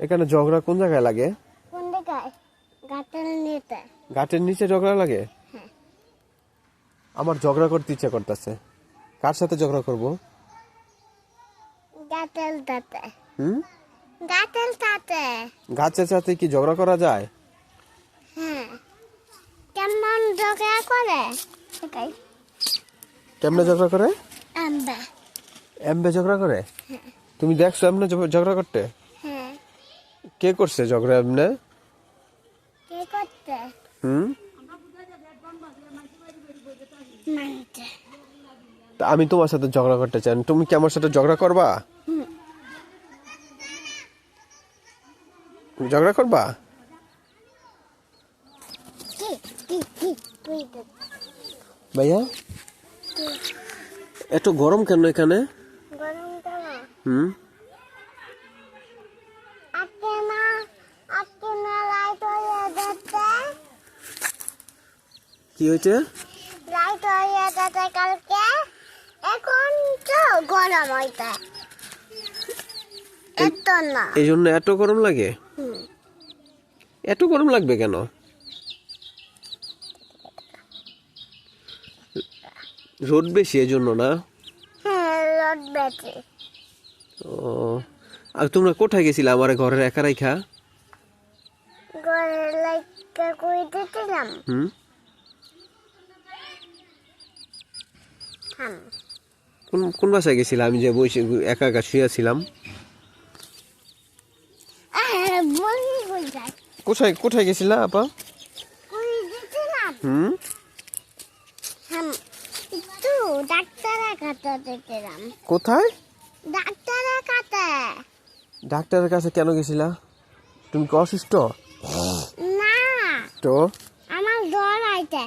এখানে ঝগড়া কোন জায়গায় লাগে? কোন নিতে গাটের নিচে। ঝগড়া লাগে? হ্যাঁ। আমার ঝগড়া করতে ইচ্ছা করতেছে। কার সাথে ঝগড়া করব? তাতে হুম? গাছের সাথে। কি ঝগড়া করা যায়? হ্যাঁ। কেমন ঝগড়া করে? কেমনে ঝগড়া করে? আমরা এমবে ঝগড়া করে? তুমি দেখছ এমনে ঝগড়া করতে? হ্যাঁ কে করছে ঝগড়া এমনে? কে করতে? হুম? তা আমি তোমার সাথে ঝগড়া করতে চাই তুমি কি আমার সাথে ঝগড়া করবা। ঝগড়া করবা? ভাইয়া? এত গরম কেন এখানে? হুম আজকে না আজকে না লাইট হয়ে যাচ্ছে কি হয়েছে? লাইট হয়ে যাচ্ছে কালকে। এখন তো গরম হইতে। এত না। এই জন্য এত গরম লাগে? এত গরম লাগবে কেন? রোদ বেশি এই জন্য না? হ্যাঁ রোদ বেশি। ও আর তোমরা কোথায় গেছিলে আমার ঘরের একা রাইখা? ঘরে লাইটটা করে দিতেছিলাম হুম? কোন কোন বাসায় গেছিলে? আমি যে বসে একা একা শুয়েছিলাম হয়ে কোথায় কোথায় গেছিলা আপা? হুম? দিতেছিলাম কোথায়? ডাক্তারের কাছে। ডাক্তারের কাছে কেন গেছিলা? তুমি কি অসুস্থ? না। তো? আমার জ্বর আইতে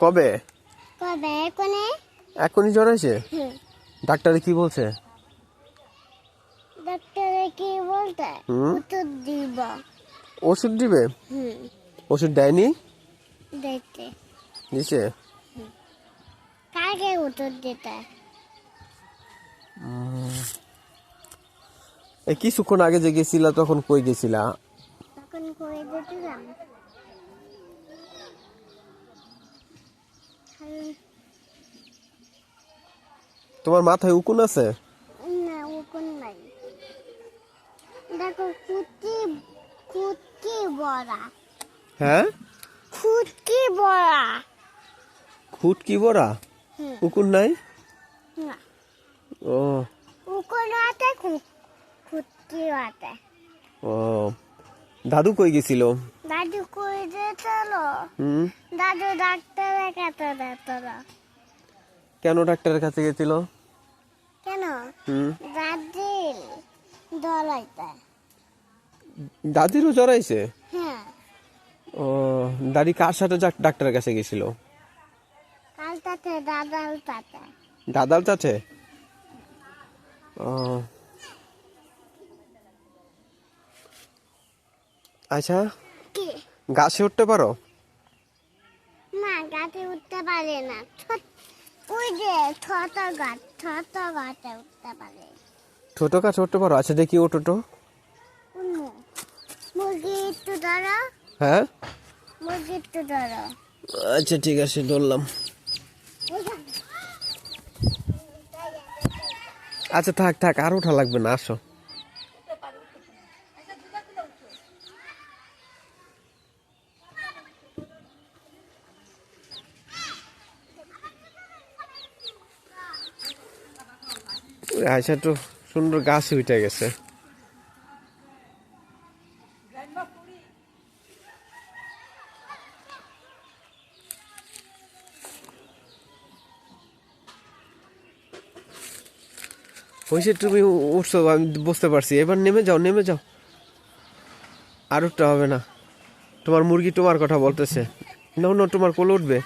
কবে? কবে? কোনে এখনই জ্বর আছে হুম ডাক্তারে কি বলছে? ডাক্তারে কি বলতে ওষুধ দিব। ওষুধ দিবে? ওষুধ দেয়নি? দেখতে দিছে কাকে ওষুধ দিতে। এই কিছুক্ষণ আগে যে গেছিলা তখন কই গেছিলা তখন করে দিতেছিলাম তোমার মাথায় উকুন আছে? না ওখান নাই। দেখো কুটি কুটি বড়া। হ্যাঁ? কুটি বড়া। খুট কি বড়া উকুন নাই? না। ও। উকুন আছে কুটি আছে। ও। দাদু কই গেছিল? দাদু করে দিতেছিল হুম। দাদু ডাক্তার কাছে দিতেছিল কেন ডাক্তারের কাছে গেছিল? কেন? দাদির দলাইতে দাদিরও জ্বরাইছে হ্যাঁ। ও দাদি কার সাথে ডাক্তারের কাছে গেছিল? কাল তাতে দাদাল তাতে দাদার কাছে ও। আচ্ছা গাছে উঠতে পারো? না গাছে উঠতে পারে না। ওই যে ছোট গাছ ছোট গাছে উঠতে পারে। ছোট গাছে উঠতে পারো? আচ্ছা দেখি ওটো টোটো মুরগি একটু ধরো। হ্যাঁ? মুরগি একটু ধরো। আচ্ছা ঠিক আছে ধরলাম। আচ্ছা থাক থাক আর ওঠা লাগবে না আসো। আচ্ছা তো সুন্দর গাছ উঠে গেছে। হয়েছে তুমি উঠছো, আমি বুঝতে পারছি। এবার নেমে যাও নেমে যাও। আর উঠতে হবে না। তোমার মুরগি তোমার কথা বলতেছে। না না, তোমার কোলে উঠবে।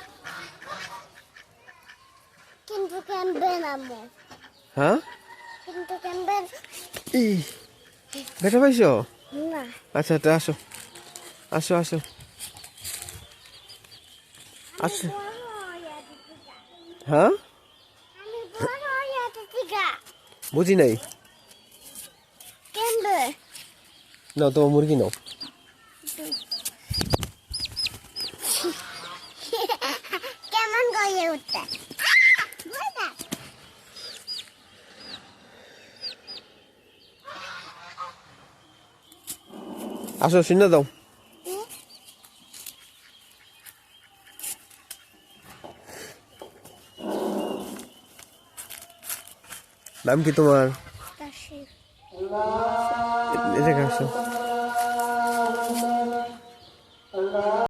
ই পাইছো? আচ্ছা তা আসো। আসো আসো। আসো হ্যাঁ বুঝি নাই। নাও তোমার মুরগি নাও। কেমন গিয়ে উঠতে আসো শুনে দাও। নাম কি তোমার? এ- এদিকে